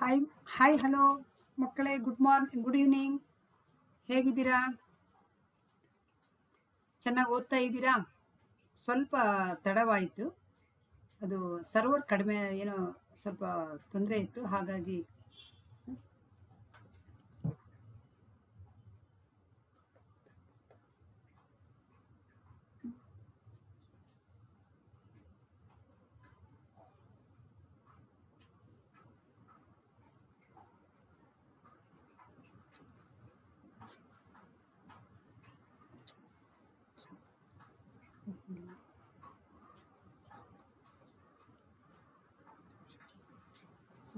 Hi hi hello ಮಕ್ಕಳೇ good morning good evening ಹೇಗಿದ್ದೀರಾ? ಚೆನ್ನಾಗಿ ಓದ್ತಾ ಇದ್ದೀರಾ? ಸ್ವಲ್ಪ ತಡವಾಯಿತು. ಅದು ಸರ್ವರ್ ಕಡಿಮೆ, ಏನೋ ಸ್ವಲ್ಪ ತೊಂದರೆ ಇತ್ತು. ಹಾಗಾಗಿ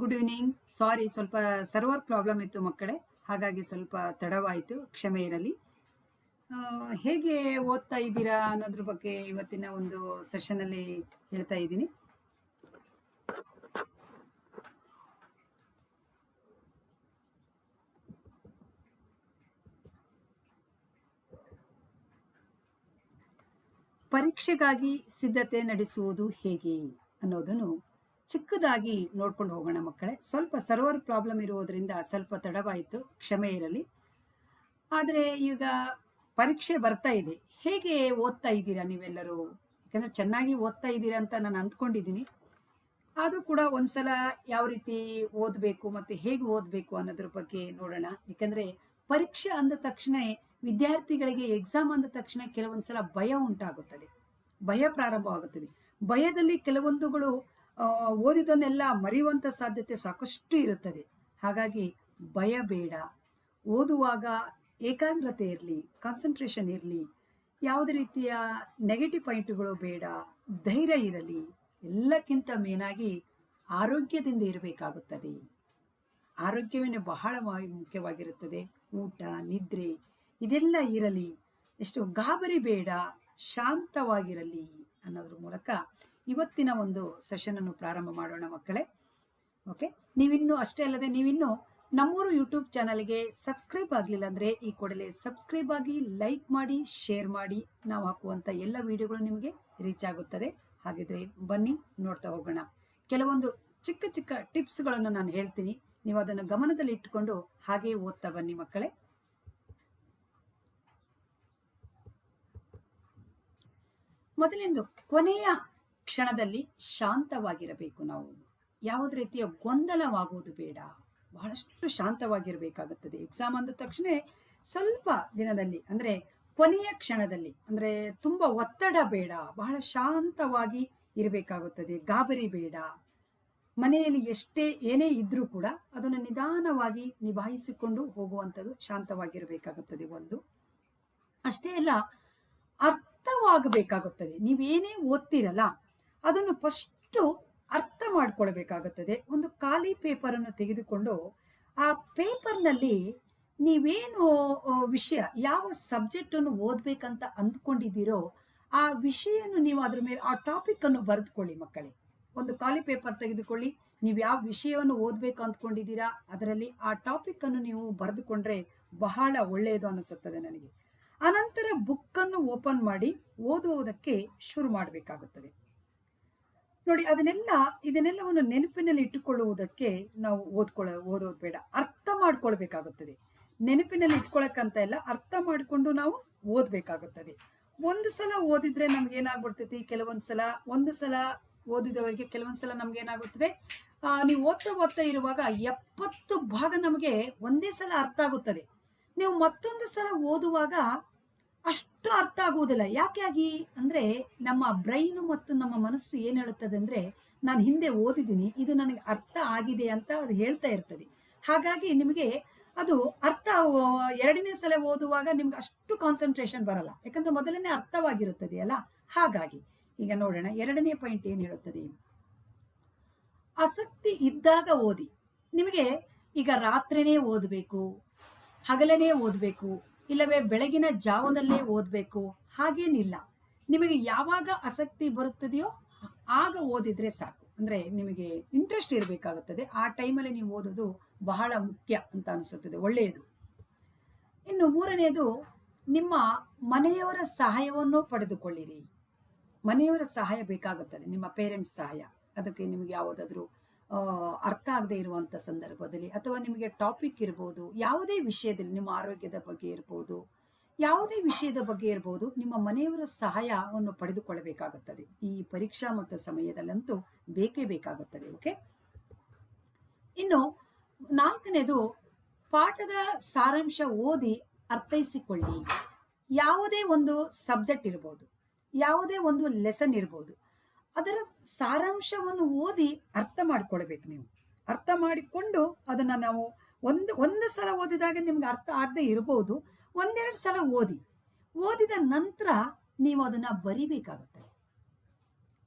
ಗುಡ್ ಈವ್ನಿಂಗ್ ಸಾರಿ ಸ್ವಲ್ಪ ಸರ್ವರ್ ಪ್ರಾಬ್ಲಮ್ ಇತ್ತು ಮಕ್ಕಳೇ. ಹಾಗಾಗಿ ಸ್ವಲ್ಪ ತಡವಾಯಿತು, ಕ್ಷಮೆ ಇರಲಿ. ಹೇಗೆ ಓದ್ತಾ ಇದ್ದೀರಾ ಅನ್ನೋದ್ರ ಬಗ್ಗೆ ಇವತ್ತಿನ ಒಂದು ಸೆಷನಲ್ಲಿ ಹೇಳ್ತಾ ಇದ್ದೀನಿ. ಪರೀಕ್ಷೆಗಾಗಿ ಸಿದ್ಧತೆ ನಡೆಸುವುದು ಹೇಗೆ ಅನ್ನೋದನ್ನು ಚಿಕ್ಕದಾಗಿ ನೋಡ್ಕೊಂಡು ಹೋಗೋಣ ಮಕ್ಕಳೇ. ಸ್ವಲ್ಪ ಸರ್ವರ್ ಪ್ರಾಬ್ಲಮ್ ಇರುವುದರಿಂದ ಸ್ವಲ್ಪ ತಡವಾಯಿತು, ಕ್ಷಮೆ ಇರಲಿ. ಆದರೆ ಈಗ ಪರೀಕ್ಷೆ ಬರ್ತಾ ಇದೆ. ಹೇಗೆ ಓದ್ತಾ ಇದ್ದೀರಾ ನೀವೆಲ್ಲರೂ? ಯಾಕಂದ್ರೆ ಚೆನ್ನಾಗಿ ಓದ್ತಾ ಇದ್ದೀರಾ ಅಂತ ನಾನು ಅಂದ್ಕೊಂಡಿದ್ದೀನಿ. ಆದರೂ ಕೂಡ ಒಂದ್ಸಲ ಯಾವ ರೀತಿ ಓದಬೇಕು ಮತ್ತು ಹೇಗೆ ಓದಬೇಕು ಅನ್ನೋದ್ರ ಬಗ್ಗೆ ನೋಡೋಣ. ಯಾಕಂದರೆ ಪರೀಕ್ಷೆ ಅಂದ ತಕ್ಷಣ ವಿದ್ಯಾರ್ಥಿಗಳಿಗೆ ಎಕ್ಸಾಮ್ ಅಂದ ತಕ್ಷಣ ಕೆಲವೊಂದ್ಸಲ ಭಯ ಉಂಟಾಗುತ್ತದೆ. ಭಯ ಪ್ರಾರಂಭವಾಗುತ್ತದೆ. ಭಯದಲ್ಲಿ ಕೆಲವೊಂದುಗಳು ಓದಿದನ್ನೆಲ್ಲ ಮರೆಯುವಂಥ ಸಾಧ್ಯತೆ ಸಾಕಷ್ಟು ಇರುತ್ತದೆ. ಹಾಗಾಗಿ ಭಯ ಬೇಡ. ಓದುವಾಗ ಏಕಾಗ್ರತೆ ಇರಲಿ ಕಾನ್ಸಂಟ್ರೇಷನ್ ಇರಲಿ, ಯಾವುದೇ ರೀತಿಯ ನೆಗೆಟಿವ್ ಪಾಯಿಂಟ್ಗಳು ಬೇಡ, ಧೈರ್ಯ ಇರಲಿ, ಎಲ್ಲಕ್ಕಿಂತ ಮೇನಾಗಿ ಆರೋಗ್ಯದಿಂದ ಇರಬೇಕಾಗುತ್ತದೆ. ಆರೋಗ್ಯವೇ ಬಹಳ ಮುಖ್ಯವಾಗಿರುತ್ತದೆ. ಊಟ, ನಿದ್ರೆ, ಇದೆಲ್ಲ ಇರಲಿ. ಎಷ್ಟು ಗಾಬರಿ ಬೇಡ, ಶಾಂತವಾಗಿರಲಿ ಅನ್ನೋದ್ರ ಮೂಲಕ ಇವತ್ತಿನ ಒಂದು ಸೆಷನ್ ಅನ್ನು ಪ್ರಾರಂಭ ಮಾಡೋಣ ಮಕ್ಕಳೇ. ಓಕೆ ನೀವಿನ್ನು ಅಷ್ಟೇ ಅಲ್ಲದೆ ನೀವಿನ್ನು ನಮ್ಮೂರು ಯೂಟ್ಯೂಬ್ ಚಾನಲ್ಗೆ ಸಬ್ಸ್ಕ್ರೈಬ್ ಆಗಲಿಲ್ಲ ಅಂದರೆ ಈ ಕೂಡಲೇ ಸಬ್ಸ್ಕ್ರೈಬ್ ಆಗಿ ಲೈಕ್ ಮಾಡಿ ಶೇರ್ ಮಾಡಿ. ನಾವು ಹಾಕುವಂಥ ಎಲ್ಲ ವಿಡಿಯೋಗಳು ನಿಮಗೆ ರೀಚ್ ಆಗುತ್ತದೆ. ಹಾಗಿದ್ರೆ ಬನ್ನಿ, ನೋಡ್ತಾ ಹೋಗೋಣ. ಕೆಲವೊಂದು ಚಿಕ್ಕ ಚಿಕ್ಕ ಟಿಪ್ಸ್ಗಳನ್ನು ನಾನು ಹೇಳ್ತೀನಿ. ನೀವು ಅದನ್ನು ಗಮನದಲ್ಲಿ ಇಟ್ಟುಕೊಂಡು ಹಾಗೆ ಓದ್ತಾ ಬನ್ನಿ ಮಕ್ಕಳೇ. ಮೊದಲಿಂದು ಕೊನೆಯ ಕ್ಷಣದಲ್ಲಿ ಶಾಂತವಾಗಿರಬೇಕು ನಾವು. ಯಾವುದೇ ರೀತಿಯ ಗೊಂದಲವಾಗುವುದು ಬೇಡ. ಬಹಳಷ್ಟು ಶಾಂತವಾಗಿರಬೇಕಾಗುತ್ತದೆ. ಎಕ್ಸಾಮ್ ಅಂದ ತಕ್ಷಣ ಸ್ವಲ್ಪ ದಿನದಲ್ಲಿ, ಅಂದ್ರೆ ಕೊನೆಯ ಕ್ಷಣದಲ್ಲಿ, ಅಂದ್ರೆ ತುಂಬಾ ಒತ್ತಡ ಬೇಡ. ಬಹಳ ಶಾಂತವಾಗಿ ಇರಬೇಕಾಗುತ್ತದೆ. ಗಾಬರಿ ಬೇಡ. ಮನೆಯಲ್ಲಿ ಎಷ್ಟೇ ಏನೇ ಇದ್ರೂ ಕೂಡ ಅದನ್ನು ನಿಧಾನವಾಗಿ ನಿಭಾಯಿಸಿಕೊಂಡು ಹೋಗುವಂಥದ್ದು ಶಾಂತವಾಗಿರಬೇಕಾಗುತ್ತದೆ ಒಂದು. ಅಷ್ಟೇ ಅಲ್ಲ, ಅರ್ಥವಾಗಬೇಕಾಗುತ್ತದೆ. ನೀವೇನೇ ಓದ್ತಿರಲ್ಲ ಅದನ್ನು ಫಸ್ಟು ಅರ್ಥ ಮಾಡ್ಕೊಳ್ಬೇಕಾಗುತ್ತದೆ. ಒಂದು ಖಾಲಿ ಪೇಪರನ್ನು ತೆಗೆದುಕೊಂಡು ಆ ಪೇಪರ್ನಲ್ಲಿ ನೀವೇನು ವಿಷಯ, ಯಾವ ಸಬ್ಜೆಕ್ಟನ್ನು ಓದಬೇಕಂತ ಅಂದ್ಕೊಂಡಿದ್ದೀರೋ ಆ ವಿಷಯವನ್ನು ನೀವು ಅದ್ರ ಮೇಲೆ, ಆ ಟಾಪಿಕನ್ನು ಬರೆದುಕೊಳ್ಳಿ ಮಕ್ಕಳೇ. ಒಂದು ಖಾಲಿ ಪೇಪರ್ ತೆಗೆದುಕೊಳ್ಳಿ. ನೀವು ಯಾವ ವಿಷಯವನ್ನು ಓದಬೇಕು ಅಂದ್ಕೊಂಡಿದ್ದೀರಾ, ಅದರಲ್ಲಿ ಆ ಟಾಪಿಕ್ ಅನ್ನು ನೀವು ಬರೆದುಕೊಂಡ್ರೆ ಬಹಳ ಒಳ್ಳೆಯದು ಅನಿಸುತ್ತದೆ ನನಗೆ. ಅನಂತರ ಬುಕ್ಕನ್ನು ಓಪನ್ ಮಾಡಿ ಓದುವುದಕ್ಕೆ ಶುರು ಮಾಡಬೇಕಾಗುತ್ತದೆ. ನೋಡಿ, ಅದನ್ನೆಲ್ಲ, ಇದನ್ನೆಲ್ಲವನ್ನು ನೆನಪಿನಲ್ಲಿ ಇಟ್ಟುಕೊಳ್ಳುವುದಕ್ಕೆ ನಾವು ಓದ್ಕೊಳ್ಳ ಓದೋದು ಬೇಡ. ಅರ್ಥ ಮಾಡ್ಕೊಳ್ಬೇಕಾಗುತ್ತದೆ. ನೆನಪಿನಲ್ಲಿ ಇಟ್ಕೊಳಕ್ಕಂತ ಎಲ್ಲ ಅರ್ಥ ಮಾಡಿಕೊಂಡು ನಾವು ಓದಬೇಕಾಗುತ್ತದೆ. ಒಂದು ಸಲ ಓದಿದ್ರೆ ನಮ್ಗೆ ಏನಾಗ್ಬಿಡ್ತೈತಿ ಕೆಲವೊಂದು ಸಲ ಒಂದು ಸಲ ಓದಿದವರಿಗೆ ಕೆಲವೊಂದು ಸಲ ನಮ್ಗೆ ಏನಾಗುತ್ತದೆ ನೀವು ಓದ್ತಾ ಓದ್ತಾ ಇರುವಾಗ ಎಪ್ಪತ್ತು ಭಾಗ ನಮಗೆ ಒಂದೇ ಸಲ ಅರ್ಥ ಆಗುತ್ತದೆ. ನೀವು ಮತ್ತೊಂದು ಸಲ ಓದುವಾಗ ಅಷ್ಟು ಅರ್ಥ ಆಗುವುದಿಲ್ಲ ಯಾಕೆ ಆಗಿ ಅಂದ್ರೆ ನಮ್ಮ ಬ್ರೈನು ಮತ್ತು ನಮ್ಮ ಮನಸ್ಸು ಏನ್ ಹೇಳುತ್ತದೆ ಅಂದ್ರೆ, ನಾನು ಹಿಂದೆ ಓದಿದ್ದೀನಿ, ಇದು ನನಗೆ ಅರ್ಥ ಆಗಿದೆ ಅಂತ ಅದು ಹೇಳ್ತಾ ಇರ್ತದೆ. ಹಾಗಾಗಿ ನಿಮಗೆ ಅದು ಅರ್ಥ ಎರಡನೇ ಸಲ ಓದುವಾಗ ನಿಮ್ಗೆ ಅಷ್ಟು ಕಾನ್ಸಂಟ್ರೇಷನ್ ಬರಲ್ಲ. ಯಾಕಂದ್ರೆ ಮೊದಲನೇ ಅರ್ಥವಾಗಿರುತ್ತದೆ ಅಲ್ಲ? ಹಾಗಾಗಿ, ಈಗ ನೋಡೋಣ, ಎರಡನೇ ಪಾಯಿಂಟ್ ಏನ್ ಹೇಳುತ್ತದೆ? ಆಸಕ್ತಿ ಇದ್ದಾಗ ಓದಿ. ನಿಮಗೆ ಈಗ ರಾತ್ರಿನೇ ಓದಬೇಕು, ಹಗಲನೇ ಓದಬೇಕು ಇಲ್ಲವೇ ಬೆಳಗಿನ ಜಾವದಲ್ಲೇ ಓದಬೇಕು? ಹಾಗೇನಿಲ್ಲ. ನಿಮಗೆ ಯಾವಾಗ ಆಸಕ್ತಿ ಬರುತ್ತದೆಯೋ ಆಗ ಓದಿದ್ರೆ ಸಾಕು. ಅಂದ್ರೆ ನಿಮಗೆ ಇಂಟ್ರೆಸ್ಟ್ ಇರಬೇಕಾಗುತ್ತದೆ. ಆ ಟೈಮಲ್ಲಿ ನೀವು ಓದೋದು ಬಹಳ ಮುಖ್ಯ ಅಂತ ಅನಿಸುತ್ತದೆ. ಒಳ್ಳೆಯದು. ಇನ್ನು ಮೂರನೆಯದು ನಿಮ್ಮ ಮನೆಯವರ ಸಹಾಯವನ್ನು ಪಡೆದುಕೊಳ್ಳಿರಿ. ಮನೆಯವರ ಸಹಾಯ ಬೇಕಾಗುತ್ತದೆ. ನಿಮ್ಮ ಪೇರೆಂಟ್ಸ್ ಸಹಾಯ. ಅದಕ್ಕೆ ನಿಮಗೆ ಯಾವುದಾದ್ರೂ ಅರ್ಥ ಆಗದೆ ಇರುವಂತ ಸಂದರ್ಭದಲ್ಲಿ ಅಥವಾ ನಿಮಗೆ ಟಾಪಿಕ್ ಇರ್ಬೋದು, ಯಾವುದೇ ವಿಷಯದಲ್ಲಿ ನಿಮ್ಮ ಆರೋಗ್ಯದ ಬಗ್ಗೆ ಇರ್ಬೋದು, ಯಾವುದೇ ವಿಷಯದ ಬಗ್ಗೆ ಇರ್ಬೋದು, ನಿಮ್ಮ ಮನೆಯವರ ಸಹಾಯವನ್ನು ಪಡೆದುಕೊಳ್ಳಬೇಕಾಗುತ್ತದೆ. ಈ ಪರೀಕ್ಷಾ ಮತ್ತು ಸಮಯದಲ್ಲಂತೂ ಬೇಕೇ ಬೇಕಾಗುತ್ತದೆ ಓಕೆ ಇನ್ನು ನಾಲ್ಕನೇದು, ಪಾಠದ ಸಾರಾಂಶ ಓದಿ ಅರ್ಥೈಸಿಕೊಳ್ಳಿ. ಯಾವುದೇ ಒಂದು ಸಬ್ಜೆಕ್ಟ್ ಇರ್ಬೋದು, ಯಾವುದೇ ಒಂದು ಲೆಸನ್ ಇರ್ಬೋದು ಅದರ ಸಾರಾಂಶವನ್ನು ಓದಿ ಅರ್ಥ ಮಾಡ್ಕೊಳ್ಬೇಕು ನೀವು. ಅರ್ಥ ಮಾಡಿಕೊಂಡು ಅದನ್ನ ನಾವು ಒಂದು ಒಂದು ಸಲ ಓದಿದಾಗ ನಿಮ್ಗೆ ಅರ್ಥ ಆಗದೆ ಇರಬಹುದು ಒಂದೆರಡು ಸಲ ಓದಿ. ಓದಿದ ನಂತರ ನೀವು ಅದನ್ನ ಬರಿಬೇಕಾಗುತ್ತೆ.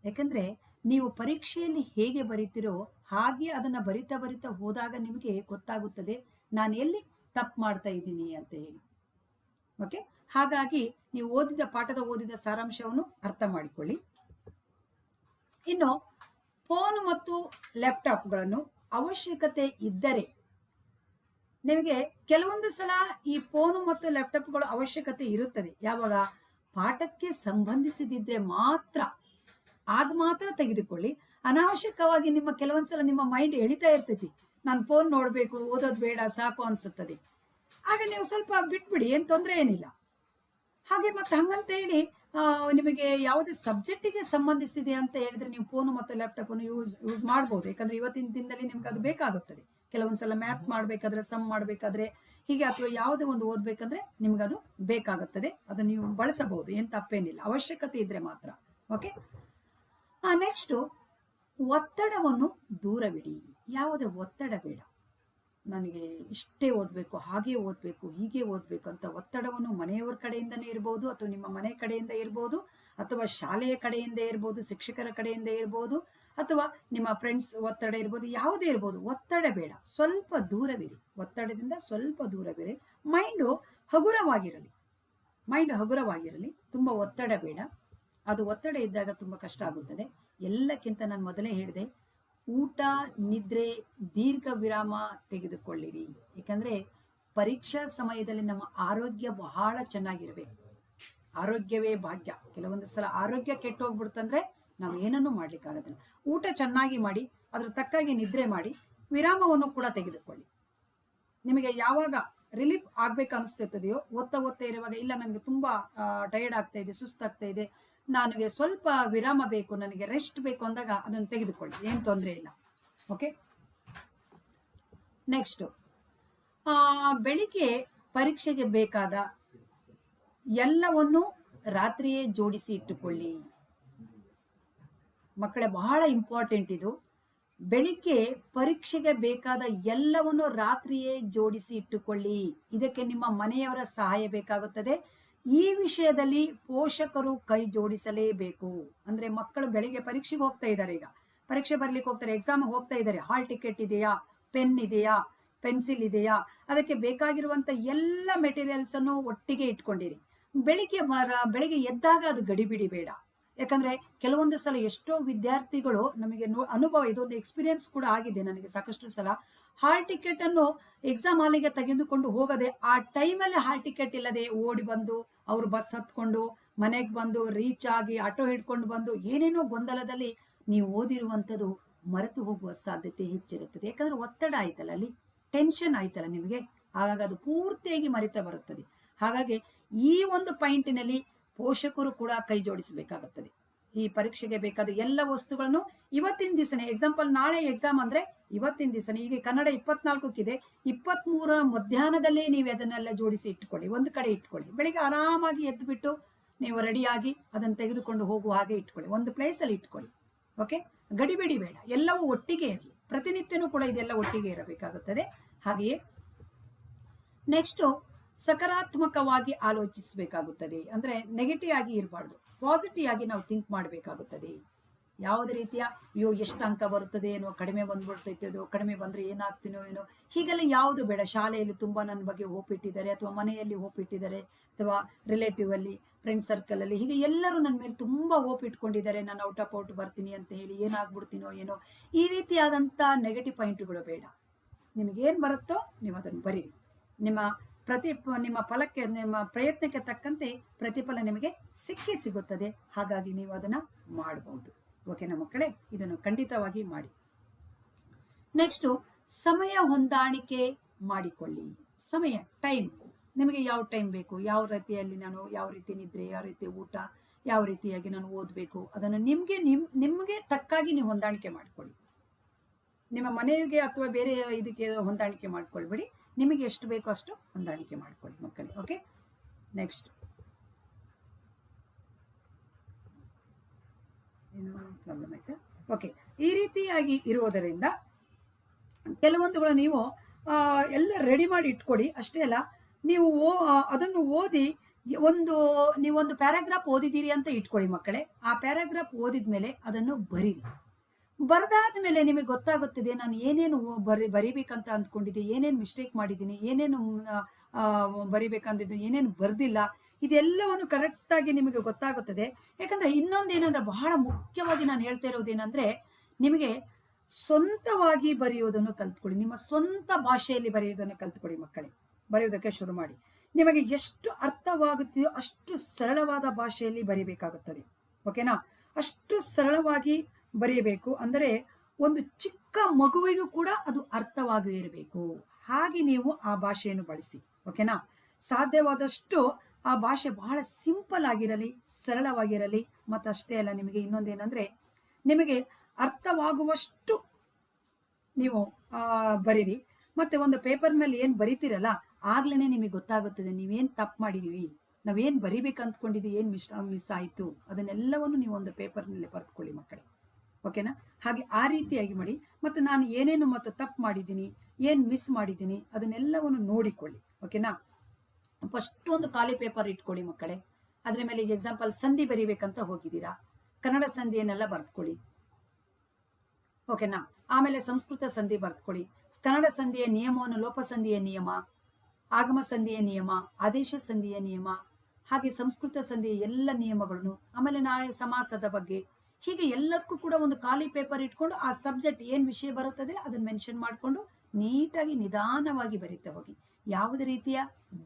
ಯಾಕಂದ್ರೆ ನೀವು ಪರೀಕ್ಷೆಯಲ್ಲಿ ಹೇಗೆ ಬರಿತೀರೋ ಹಾಗೆ ಅದನ್ನ ಬರಿತಾ ಬರಿತಾ ಹೋದಾಗ ನಿಮಗೆ ಗೊತ್ತಾಗುತ್ತದೆ, ನಾನು ಎಲ್ಲಿ ತಪ್ಪು ಮಾಡ್ತಾ ಇದ್ದೀನಿ ಅಂತ ಹೇಳಿ. ಓಕೆ ಹಾಗಾಗಿ ನೀವು ಓದಿದ ಪಾಠದ ಓದಿದ ಸಾರಾಂಶವನ್ನು ಅರ್ಥ ಮಾಡಿಕೊಳ್ಳಿ. ಇನ್ನು ಫೋನ್ ಮತ್ತು ಲ್ಯಾಪ್ಟಾಪ್ಗಳನ್ನು ಅವಶ್ಯಕತೆ ಇದ್ದರೆ ನಿಮಗೆ ಕೆಲವೊಂದು ಸಲ ಈ ಫೋನು ಮತ್ತು ಲ್ಯಾಪ್ಟಾಪ್ಗಳ ಅವಶ್ಯಕತೆ ಇರುತ್ತದೆ. ಯಾವಾಗ ಪಾಠಕ್ಕೆ ಸಂಬಂಧಿಸಿದಿದ್ರೆ ಮಾತ್ರ. ಆಗ ಮಾತ್ರ ತೆಗೆದುಕೊಳ್ಳಿ. ಅನಾವಶ್ಯಕವಾಗಿ ನಿಮ್ಮ ಕೆಲವೊಂದ್ಸಲ ನಿಮ್ಮ ಮೈಂಡ್ ಎಳಿತಾ ಇರ್ತೈತಿ. ನಾನು ಫೋನ್ ನೋಡಬೇಕು, ಓದೋದು ಬೇಡ, ಸಾಕು ಅನ್ಸುತ್ತದೆ. ಆಗ ನೀವು ಸ್ವಲ್ಪ ಬಿಟ್ಬಿಡಿ, ಏನು ತೊಂದರೆ ಏನಿಲ್ಲ. ಹಾಗೆ ಮತ್ತೆ ಹಂಗಂತ ಹೇಳಿ ನಿಮಗೆ ಯಾವುದೇ ಸಬ್ಜೆಕ್ಟಿಗೆ ಸಂಬಂಧಿಸಿದೆ ಅಂತ ಹೇಳಿದ್ರೆ ನೀವು ಫೋನು ಮತ್ತು ಲ್ಯಾಪ್ಟಾಪ್ ಅನ್ನು ಯೂಸ್ ಯೂಸ್ ಮಾಡ್ಬೋದು. ಯಾಕಂದ್ರೆ ಇವತ್ತಿನ ದಿನದಲ್ಲಿ ನಿಮ್ಗೆ ಅದು ಬೇಕಾಗುತ್ತದೆ. ಕೆಲವೊಂದ್ಸಲ ಮ್ಯಾಥ್ಸ್ ಮಾಡಬೇಕಾದ್ರೆ ಸಮ್ ಮಾಡಬೇಕಾದ್ರೆ ಹೀಗೆ ಅಥವಾ ಯಾವುದೇ ಒಂದು ಓದ್ಬೇಕಂದ್ರೆ ನಿಮ್ಗೆ ಅದು ಬೇಕಾಗುತ್ತದೆ. ಅದನ್ನು ನೀವು ಬಳಸಬಹುದು. ಏನು ತಪ್ಪೇನಿಲ್ಲ. ಅವಶ್ಯಕತೆ ಇದ್ರೆ ಮಾತ್ರ. ಓಕೆ ನೆಕ್ಸ್ಟ್ ಒತ್ತಡವನ್ನು ದೂರವಿಡಿ. ಯಾವುದೇ ಒತ್ತಡ ಬೇಡ. ನನಗೆ ಇಷ್ಟೇ ಓದಬೇಕು, ಹಾಗೆ ಓದಬೇಕು, ಹೀಗೆ ಓದಬೇಕು ಅಂತ ಒತ್ತಡವನ್ನು ಮನೆಯವರ ಕಡೆಯಿಂದನೇ ಇರ್ಬೋದು ಅಥವಾ ನಿಮ್ಮ ಮನೆ ಕಡೆಯಿಂದ ಇರ್ಬೋದು ಅಥವಾ ಶಾಲೆಯ ಕಡೆಯಿಂದ ಇರ್ಬೋದು, ಶಿಕ್ಷಕರ ಕಡೆಯಿಂದ ಇರ್ಬೋದು ಅಥವಾ ನಿಮ್ಮ ಫ್ರೆಂಡ್ಸ್ ಒತ್ತಡ ಇರ್ಬೋದು, ಯಾವುದೇ ಇರ್ಬೋದು. ಒತ್ತಡ ಬೇಡ, ಸ್ವಲ್ಪ ದೂರವಿರಿ. ಒತ್ತಡದಿಂದ ಸ್ವಲ್ಪ ದೂರವಿರಿ. ಮೈಂಡು ಹಗುರವಾಗಿರಲಿ. ಮೈಂಡ್ ಹಗುರವಾಗಿರಲಿ. ತುಂಬ ಒತ್ತಡ ಬೇಡ. ಅದು ಒತ್ತಡ ಇದ್ದಾಗ ತುಂಬ ಕಷ್ಟ ಆಗುತ್ತದೆ. ಎಲ್ಲಕ್ಕಿಂತ ನಾನು ಮೊದಲೇ ಹೇಳಿದೆ ಊಟ, ನಿದ್ರೆ, ದೀರ್ಘ ವಿರಾಮ ತೆಗೆದುಕೊಳ್ಳಿರಿ. ಯಾಕಂದ್ರೆ ಪರೀಕ್ಷಾ ಸಮಯದಲ್ಲಿ ನಮ್ಮ ಆರೋಗ್ಯ ಬಹಳ ಚೆನ್ನಾಗಿರಬೇಕು. ಆರೋಗ್ಯವೇ ಭಾಗ್ಯ. ಕೆಲವೊಂದು ಸಲ ಆರೋಗ್ಯ ಕೆಟ್ಟು ಹೋಗ್ಬಿಡ್ತಂದ್ರೆ ನಾವು ಏನನ್ನೂ ಮಾಡ್ಲಿಕ್ಕಾಗೋದಿಲ್ಲ ಊಟ ಚೆನ್ನಾಗಿ ಮಾಡಿ, ಅದ್ರ ತಕ್ಕಾಗಿ ನಿದ್ರೆ ಮಾಡಿ, ವಿರಾಮವನ್ನು ಕೂಡ ತೆಗೆದುಕೊಳ್ಳಿ. ನಿಮಗೆ ಯಾವಾಗ ರಿಲೀಫ್ ಆಗ್ಬೇಕು ಅನಿಸ್ತಿರ್ತದೆಯೋ? ಒತ್ತ ಒತ್ತ ಇರುವಾಗ, ಇಲ್ಲ, ನನಗೆ ತುಂಬಾ ಟಯರ್ಡ್ ಆಗ್ತಾ ಇದೆ, ಸುಸ್ತಾಗ್ತಾ ಇದೆ, ನನಗೆ ಸ್ವಲ್ಪ ವಿರಾಮ ಬೇಕು, ನನಗೆ ರೆಸ್ಟ್ ಬೇಕು ಅಂದಾಗ ಅದನ್ನು ತೆಗೆದುಕೊಳ್ಳಿ, ಏನು ತೊಂದರೆ ಇಲ್ಲ. ಓಕೆ ನೆಕ್ಸ್ಟ್ ಬೆಳಿಗ್ಗೆ ಪರೀಕ್ಷೆಗೆ ಬೇಕಾದ ಎಲ್ಲವನ್ನು ರಾತ್ರಿಯೇ ಜೋಡಿಸಿ ಇಟ್ಟುಕೊಳ್ಳಿ. ಮಕ್ಕಳೇ, ಬಹಳ ಇಂಪಾರ್ಟೆಂಟ್ ಇದು. ಬೆಳಿಗ್ಗೆ ಪರೀಕ್ಷೆಗೆ ಬೇಕಾದ ಎಲ್ಲವನ್ನು ರಾತ್ರಿಯೇ ಜೋಡಿಸಿ ಇಟ್ಟುಕೊಳ್ಳಿ. ಇದಕ್ಕೆ ನಿಮ್ಮ ಮನೆಯವರ ಸಹಾಯ ಬೇಕಾಗುತ್ತದೆ. ಈ ವಿಷಯದಲ್ಲಿ ಪೋಷಕರು ಕೈ ಜೋಡಿಸಲೇಬೇಕು. ಅಂದ್ರೆ ಮಕ್ಕಳು ಬೆಳಿಗ್ಗೆ ಪರೀಕ್ಷೆಗೆ ಹೋಗ್ತಾ ಇದ್ದಾರೆ ಈಗ. ಪರೀಕ್ಷೆ ಬರ್ಲಿಕ್ಕೆ ಹೋಗ್ತಾರೆ ಎಕ್ಸಾಮ್ ಹೋಗ್ತಾ ಇದ್ದಾರೆ. ಹಾಲ್ ಟಿಕೆಟ್ ಇದೆಯಾ? ಪೆನ್ ಇದೆಯಾ? ಪೆನ್ಸಿಲ್ ಇದೆಯಾ? ಅದಕ್ಕೆ ಬೇಕಾಗಿರುವಂತ ಎಲ್ಲ ಮೆಟೀರಿಯಲ್ಸ್ ಅನ್ನು ಒಟ್ಟಿಗೆ ಇಟ್ಕೊಂಡಿರಿ. ಬೆಳಿಗ್ಗೆ ಬೆಳಿಗ್ಗೆ ಎದ್ದಾಗ ಅದು ಗಡಿಬಿಡಿ ಬೇಡ. ಯಾಕಂದ್ರೆ ಕೆಲವೊಂದು ಸಲ ಎಷ್ಟೋ ವಿದ್ಯಾರ್ಥಿಗಳು ನಮಗೆ ಅನುಭವ, ಇದೊಂದು ಎಕ್ಸ್ಪೀರಿಯನ್ಸ್ ಕೂಡ ಆಗಿದೆ ನನಗೆ ಸಾಕಷ್ಟು ಸಲ. ಹಾಲ್ ಟಿಕೆಟ್ ಅನ್ನು ಎಕ್ಸಾಮ್ ಹಾಲಿಗೆ ತೆಗೆದುಕೊಂಡು ಹೋಗದೆ ಆ ಟೈಮಲ್ಲಿ ಹಾಲ್ ಟಿಕೆಟ್ ಇಲ್ಲದೆ ಓಡಿ ಬಂದು, ಅವರು ಬಸ್ ಹತ್ಕೊಂಡು, ಮನೆಗೆ ಬಂದು ರೀಚ್ ಆಗಿ ಆಟೋ ಹಿಡ್ಕೊಂಡು ಬಂದು, ಏನೇನೋ ಗೊಂದಲದಲ್ಲಿ ನೀವು ಓದಿರುವಂಥದ್ದು ಮರೆತು ಹೋಗುವ ಸಾಧ್ಯತೆ ಹೆಚ್ಚಿರುತ್ತದೆ. ಯಾಕಂದ್ರೆ ಒತ್ತಡ ಆಯ್ತಲ್ಲ ಅಲ್ಲಿ ಟೆನ್ಷನ್ ಆಯ್ತಲ್ಲ ನಿಮಗೆ. ಹಾಗಾಗಿ ಅದು ಪೂರ್ತಿಯಾಗಿ ಮರಿತಾ ಬರುತ್ತದೆ. ಹಾಗಾಗಿ ಈ ಒಂದು ಪಾಯಿಂಟಿನಲ್ಲಿ ಪೋಷಕರು ಕೂಡ ಕೈ ಜೋಡಿಸಬೇಕಾಗುತ್ತದೆ. ಈ ಪರೀಕ್ಷೆಗೆ ಬೇಕಾದ ಎಲ್ಲ ವಸ್ತುಗಳನ್ನು ಇವತ್ತಿನ ದಿವಸನೇ ಎಕ್ಸಾಂಪಲ್ ನಾಳೆ ಎಕ್ಸಾಮ್ ಅಂದ್ರೆ ಇವತ್ತಿನ ದಿವಸನೇ ಈಗ ಕನ್ನಡ ಇಪ್ಪತ್ನಾಲ್ಕಕ್ಕಿದೆ ಇಪ್ಪತ್ಮೂರ ಮಧ್ಯಾಹ್ನದಲ್ಲೇ ನೀವು ಅದನ್ನೆಲ್ಲ ಜೋಡಿಸಿ ಇಟ್ಕೊಳ್ಳಿ, ಒಂದು ಕಡೆ ಇಟ್ಕೊಳ್ಳಿ, ಬೆಳಿಗ್ಗೆ ಆರಾಮಾಗಿ ಎದ್ದುಬಿಟ್ಟು ನೀವು ರೆಡಿಯಾಗಿ ಅದನ್ನು ತೆಗೆದುಕೊಂಡು ಹೋಗುವ ಹಾಗೆ ಇಟ್ಕೊಳ್ಳಿ, ಒಂದು ಪ್ಲೇಸಲ್ಲಿ ಇಟ್ಕೊಳ್ಳಿ ಓಕೆ ಗಡಿಬಿಡಿ ಬೇಡ ಎಲ್ಲವೂ ಒಟ್ಟಿಗೆ ಇರಲಿ, ಪ್ರತಿನಿತ್ಯನೂ ಕೂಡ ಇದೆಲ್ಲ ಒಟ್ಟಿಗೆ ಇರಬೇಕಾಗುತ್ತದೆ. ಹಾಗೆಯೇ ನೆಕ್ಸ್ಟ್ ಸಕಾರಾತ್ಮಕವಾಗಿ ಆಲೋಚಿಸಬೇಕಾಗುತ್ತದೆ. ಅಂದ್ರೆ ನೆಗೆಟಿವ್ ಆಗಿ ಇರಬಾರ್ದು. ಪಾಸಿಟಿವ್ ಆಗಿ ನಾವು ಥಿಂಕ್ ಮಾಡಬೇಕಾಗುತ್ತದೆ. ಯಾವುದೇ ರೀತಿಯ, ಅಯ್ಯೋ, ಎಷ್ಟು ಅಂಕ ಬರುತ್ತದೆ ಏನೋ ಕಡಿಮೆ ಅದು, ಕಡಿಮೆ ಬಂದರೆ ಏನಾಗ್ತೀನೋ ಏನೋ. ಹೀಗೆಲ್ಲ ಯಾವುದು ಬೇಡ. ಶಾಲೆಯಲ್ಲಿ ತುಂಬ ನನ್ನ ಬಗ್ಗೆ ಹೋಪ್ ಇಟ್ಟಿದ್ದಾರೆ, ಅಥವಾ ಮನೆಯಲ್ಲಿ ಹೋಪ್ ಇಟ್ಟಿದ್ದಾರೆ, ಅಥವಾ ರಿಲೇಟಿವ್ ಅಲ್ಲಿ ಫ್ರೆಂಡ್ ಸರ್ಕಲ್ ಅಲ್ಲಿ, ಹೀಗೆ ಎಲ್ಲರೂ ನನ್ನ ಮೇಲೆ ತುಂಬ ಹೋಪ್ ಇಟ್ಕೊಂಡಿದ್ದಾರೆ. ನಾನು ಔಟ್ ಆಫ್ ಔಟ್ ಬರ್ತೀನಿ ಅಂತ ಹೇಳಿ ಏನಾಗ್ಬಿಡ್ತೀನೋ ಏನೋ. ಈ ರೀತಿಯಾದಂಥ ನೆಗೆಟಿವ್ ಪಾಯಿಂಟ್ಗಳು ಬೇಡ. ನಿಮಗೇನು ಬರುತ್ತೋ ನೀವು ಅದನ್ನು ಬರೀರಿ. ನಿಮ್ಮ ಪ್ರತಿ ನಿಮ್ಮ ಫಲಕ್ಕೆ, ನಿಮ್ಮ ಪ್ರಯತ್ನಕ್ಕೆ ತಕ್ಕಂತೆ ಪ್ರತಿಫಲ ನಿಮಗೆ ಸಿಕ್ಕಿ ಸಿಗುತ್ತದೆ. ಹಾಗಾಗಿ ನೀವು ಅದನ್ನ ಮಾಡಬಹುದು ಓಕೆನಾ ಮಕ್ಕಳೇ, ಇದನ್ನು ಖಂಡಿತವಾಗಿ ಮಾಡಿ. ನೆಕ್ಸ್ಟು ಸಮಯ ಹೊಂದಾಣಿಕೆ ಮಾಡಿಕೊಳ್ಳಿ. ಸಮಯ ಟೈಮ್ ನಿಮಗೆ ಯಾವ ಟೈಮ್ ಬೇಕು? ಯಾವ ರೀತಿಯಲ್ಲಿ ನಾನು ಯಾವ ರೀತಿ ನಿದ್ರೆ, ಯಾವ ರೀತಿ ಊಟ, ಯಾವ ರೀತಿಯಾಗಿ ನಾನು ಓದಬೇಕು? ಅದನ್ನು ನಿಮಗೆ ನಿಮ್, ನಿಮಗೆ ತಕ್ಕಾಗಿ ನೀವು ಹೊಂದಾಣಿಕೆ ಮಾಡಿಕೊಳ್ಳಿ. ನಿಮ್ಮ ಮನೆಗೆ ಅಥವಾ ಬೇರೆ ಇದಕ್ಕೆ ಹೊಂದಾಣಿಕೆ ಮಾಡ್ಕೊಳ್ಬೇಡಿ. ನಿಮಗೆ ಎಷ್ಟು ಬೇಕೋ ಅಷ್ಟು ಹೊಂದಾಣಿಕೆ ಮಾಡ್ಕೊಳ್ಳಿ ಮಕ್ಕಳೇ ಓಕೆ ನೆಕ್ಸ್ಟ್ ಏನೋ ಪ್ರಾಬ್ಲಮ್ ಆಯ್ತಾ? ಓಕೆ ಈ ರೀತಿಯಾಗಿ ಇರುವುದರಿಂದ ಕೆಲವೊಂದುಗಳು ನೀವು ಎಲ್ಲ ರೆಡಿ ಮಾಡಿ ಇಟ್ಕೊಡಿ ಅಷ್ಟೇ ಅಲ್ಲ, ನೀವು ಓ ಅದನ್ನು ಓದಿ ಒಂದು, ನೀವೊಂದು ಪ್ಯಾರಾಗ್ರಾಫ್ ಓದಿದ್ದೀರಿ ಅಂತ ಇಟ್ಕೊಳ್ಳಿ ಮಕ್ಕಳೇ. ಆ ಪ್ಯಾರಾಗ್ರಾಫ್ ಓದಿದ ಮೇಲೆ ಅದನ್ನು ಬರೀರಿ. ಬರೆದಾದ ಮೇಲೆ ನಿಮಗೆ ಗೊತ್ತಾಗುತ್ತದೆ, ನಾನು ಏನೇನು ಬರಿ, ಬರಿಬೇಕಂತ ಅಂದ್ಕೊಂಡಿದ್ದೆ, ಏನೇನು ಮಿಸ್ಟೇಕ್ ಮಾಡಿದ್ದೀನಿ, ಏನೇನು ಬರಿಬೇಕಂದಿದ್ದು, ಏನೇನು ಬರ್ದಿಲ್ಲ, ಇದೆಲ್ಲವನ್ನು ಕರೆಕ್ಟಾಗಿ ನಿಮಗೆ ಗೊತ್ತಾಗುತ್ತದೆ. ಯಾಕಂದ್ರೆ ಇನ್ನೊಂದು ಏನಂದ್ರೆ ಬಹಳ ಮುಖ್ಯವಾಗಿ ನಾನು ಹೇಳ್ತಾ ಏನಂದ್ರೆ, ನಿಮಗೆ ಸ್ವಂತವಾಗಿ ಬರೆಯೋದನ್ನು ಕಲ್ತ್ಕೊಳ್ಳಿ ನಿಮ್ಮ ಸ್ವಂತ ಭಾಷೆಯಲ್ಲಿ ಬರೆಯೋದನ್ನು ಕಲ್ತ್ಕೊಳ್ಳಿ ಮಕ್ಕಳೇ ಬರೆಯೋದಕ್ಕೆ ಶುರು ಮಾಡಿ. ನಿಮಗೆ ಎಷ್ಟು ಅರ್ಥವಾಗುತ್ತೆಯೋ ಅಷ್ಟು ಸರಳವಾದ ಭಾಷೆಯಲ್ಲಿ ಬರೀಬೇಕಾಗುತ್ತದೆ ಓಕೆನಾ ಅಷ್ಟು ಸರಳವಾಗಿ ಬರೆಯಬೇಕು. ಅಂದರೆ ಒಂದು ಚಿಕ್ಕ ಮಗುವಿಗೂ ಕೂಡ ಅದು ಅರ್ಥವಾಗಿ ಇರಬೇಕು. ಹಾಗೆ ನೀವು ಆ ಭಾಷೆಯನ್ನು ಬಳಸಿ. ಓಕೆನಾ ಸಾಧ್ಯವಾದಷ್ಟು ಆ ಭಾಷೆ ಬಹಳ ಸಿಂಪಲ್ ಆಗಿರಲಿ, ಸರಳವಾಗಿರಲಿ. ಮತ್ತಷ್ಟೇ ಅಲ್ಲ, ನಿಮಗೆ ಇನ್ನೊಂದೇನೆಂದರೆ, ನಿಮಗೆ ಅರ್ಥವಾಗುವಷ್ಟು ನೀವು ಬರೀರಿ. ಮತ್ತೆ ಒಂದು ಪೇಪರ್ ಮೇಲೆ ಏನು ಬರಿತೀರಲ್ಲ ಆಗ್ಲೇ ನಿಮಗೆ ಗೊತ್ತಾಗುತ್ತದೆ. ನೀವೇನು ತಪ್ಪು ಮಾಡಿದೀವಿ. ನಾವೇನು ಬರಿಬೇಕು ಅಂದ್ಕೊಂಡಿದ್ದೀವಿ ಏನು ಮಿಸ್ ಮಿಸ್ ಆಯಿತು. ಅದನ್ನೆಲ್ಲವನ್ನು ನೀವು ಒಂದು ಪೇಪರ್ನಲ್ಲಿ ಬರೆದುಕೊಳ್ಳಿ ಮಕ್ಕಳೇ. ಓಕೆನಾ? ಹಾಗೆ ಆ ರೀತಿಯಾಗಿ ಮಾಡಿ, ಮತ್ತು ನಾನು ಏನೇನು ಮತ್ತು ತಪ್ಪು ಮಾಡಿದ್ದೀನಿ, ಏನು ಮಿಸ್ ಮಾಡಿದ್ದೀನಿ, ಅದನ್ನೆಲ್ಲವನ್ನು ನೋಡಿಕೊಳ್ಳಿ, ಓಕೆನಾ? ಫಸ್ಟ್ ಒಂದು ಖಾಲಿ ಪೇಪರ್ ಇಟ್ಕೊಳ್ಳಿ ಮಕ್ಕಳೇ. ಅದ್ರ ಮೇಲೆ ಈಗ ಎಕ್ಸಾಂಪಲ್ ಸಂಧಿ ಬರಿಬೇಕಂತ ಹೋಗಿದ್ದೀರಾ? ಕನ್ನಡ ಸಂಧಿಯನ್ನೆಲ್ಲ ಬರ್ತ್ಕೊಳ್ಳಿ ಓಕೆನಾ? ಆಮೇಲೆ ಸಂಸ್ಕೃತ ಸಂಧಿ ಬರ್ತ್ಕೊಳ್ಳಿ ಕನ್ನಡ ಸಂಧಿಯ ನಿಯಮವನ್ನು ಲೋಪಸಂಧಿಯ ನಿಯಮ, ಆಗಮ ಸಂಧಿಯ ನಿಯಮ, ಆದೇಶ ಸಂಧಿಯ ನಿಯಮ, ಹಾಗೆ ಸಂಸ್ಕೃತ ಸಂಧಿಯ ಎಲ್ಲ ನಿಯಮಗಳನ್ನು, ಆಮೇಲೆ ನಾಳೆ ಸಮಾಸದ ಬಗ್ಗೆ ಹೀಗೆ ಎಲ್ಲದಕ್ಕೂ ಕೂಡ ಒಂದು ಖಾಲಿ ಪೇಪರ್ ಇಟ್ಕೊಂಡು ಆ ಸಬ್ಜೆಕ್ಟ್ ಏನು ವಿಷಯ ಬರುತ್ತದೆ ಅದನ್ನು ಮೆನ್ಷನ್ ಮಾಡಿಕೊಂಡು ನೀಟಾಗಿ ನಿಧಾನವಾಗಿ ಬರೀತಾ ಹೋಗಿ. ಯಾವುದೇ ರೀತಿಯ?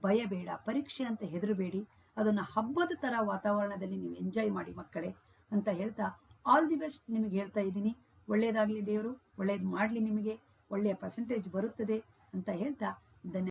ಭಯ ಬೇಡ ಪರೀಕ್ಷೆ ಅಂತ ಹೆದರಬೇಡಿ. ಅದನ್ನು ಹಬ್ಬದ ಥರ ವಾತಾವರಣದಲ್ಲಿ ನೀವು ಎಂಜಾಯ್ ಮಾಡಿ ಮಕ್ಕಳೇ ಅಂತ ಹೇಳ್ತಾ ಆಲ್ ದಿ ಬೆಸ್ಟ್ ನಿಮಗೆ ಹೇಳ್ತಾ ಇದ್ದೀನಿ. ಒಳ್ಳೆಯದಾಗಲಿ ದೇವರು, ಒಳ್ಳೇದು ಮಾಡಲಿ ನಿಮಗೆ, ಒಳ್ಳೆಯ ಪರ್ಸೆಂಟೇಜ್ ಬರುತ್ತದೆ ಅಂತ ಹೇಳ್ತಾ ಧನ್ಯ